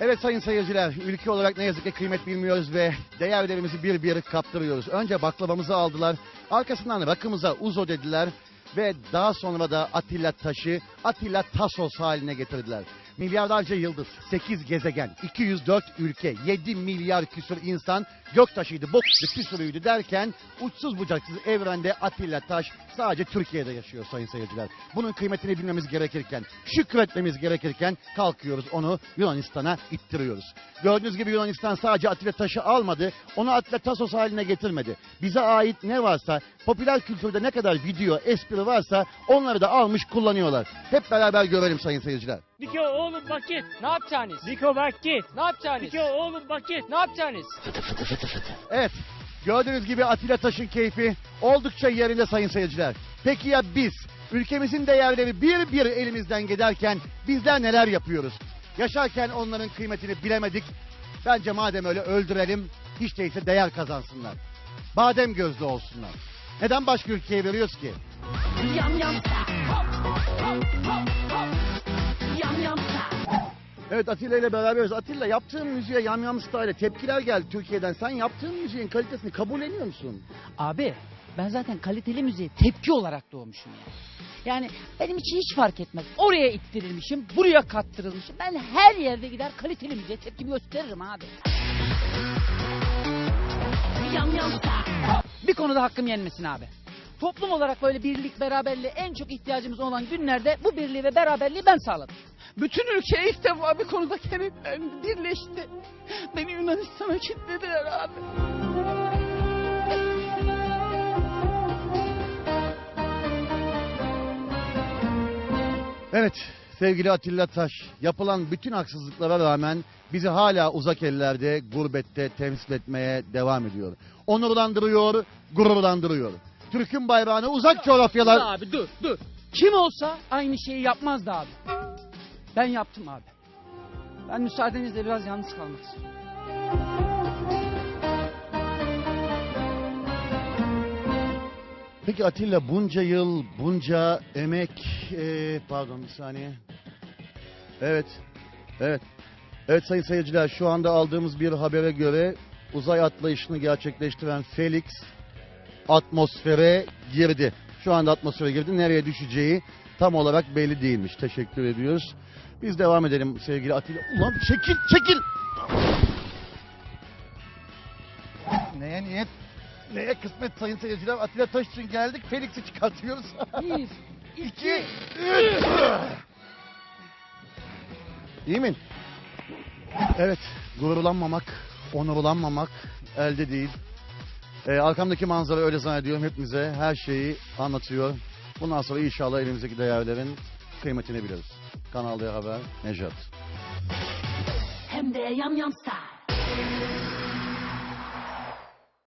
Evet sayın seyirciler, ülke olarak ne yazık ki kıymet bilmiyoruz ve değerlerimizi bir bir kaptırıyoruz. Önce baklavamızı aldılar, arkasından rakımıza uzo dediler ve daha sonra da Atilla Taş'ı Atilla Tasos haline getirdiler. Milyarlarca yıldız, 8 gezegen, 204 ülke, 7 milyar küsur insan göktaşıydı, boktu, pisuruydu derken uçsuz bucaksız evrende Atilla Taş sadece Türkiye'de yaşıyor sayın seyirciler. Bunun kıymetini bilmemiz gerekirken, şükretmemiz gerekirken kalkıyoruz onu Yunanistan'a ittiriyoruz. Gördüğünüz gibi Yunanistan sadece Atilla Taş'ı almadı, onu Atilla Tasos haline getirmedi. Bize ait ne varsa, popüler kültürde ne kadar video, espri varsa onları da almış kullanıyorlar. Hep beraber görelim sayın seyirciler. Diko oğlum bak git. Ne yapacaksınız? Diko bak git. Ne yapacaksınız? Diko oğlum bak git. Ne yapacaksınız? Evet, gördüğünüz gibi Atilla Taş'ın keyfi oldukça yerinde sayın seyirciler. Peki ya biz? Ülkemizin değerleri bir bir elimizden giderken bizler neler yapıyoruz? Yaşarken onların kıymetini bilemedik. Bence madem öyle öldürelim, hiç değilse değer kazansınlar. Badem gözlü olsunlar. Neden başka ülkeye veriyoruz ki? Yum yum style. Hop hop hop hop. Evet Atilla ile beraberiz. Atilla yaptığın müziğe yamyam style tepkiler geldi Türkiye'den. Sen yaptığın müziğin kalitesini kabulleniyor musun? Abi ben zaten kaliteli müziğe tepki olarak doğmuşum ya. Yani benim için hiç fark etmez. Oraya ittirilmişim, buraya kattırılmışım. Ben her yerde gider kaliteli müziğe tepkimi gösteririm abi. Bir konuda hakkım yenmesin abi. Toplum olarak böyle birlik, beraberliğe en çok ihtiyacımız olan günlerde bu birliği ve beraberliği ben sağladım. Bütün ülke ilk defa bir konuda kenetlendi, birleşti. Beni Yunanistan'a kilitlediler abi. Evet sevgili Atilla Taş yapılan bütün haksızlıklara rağmen bizi hala uzak ellerde gurbette temsil etmeye devam ediyor. Onurlandırıyor, gururlandırıyor. Türk'ün bayrağını uzak coğrafyalar... Dur abi dur dur. Kim olsa aynı şeyi yapmazdı abi. Ben yaptım abi. Ben müsaadenizle biraz yalnız kalmak istiyorum. Peki Atilla bunca yıl, bunca emek... eee, pardon bir saniye. Evet, evet. Evet sayın seyirciler şu anda aldığımız bir habere göre uzay atlayışını gerçekleştiren Felix atmosfere girdi. Şu anda atmosfere girdi. Nereye düşeceği tam olarak belli değilmiş. Teşekkür ediyoruz. Biz devam edelim sevgili Atilla. Ulan çekil, çekil! Neye niyet? Neye kısmet sayın seyirciler? Atilla Taş için geldik. Felix'i çıkartıyoruz. Bir, İki, üç. İyi mi? Evet, gururlanmamak, onurlanmamak elde değil. Ee, arkamdaki manzara öyle zannediyorum hepimize her şeyi anlatıyor. Bundan sonra inşallah elimizdeki değerlerin kıymetini biliriz. Kanal D Haber, Nejat. Hem de yum style.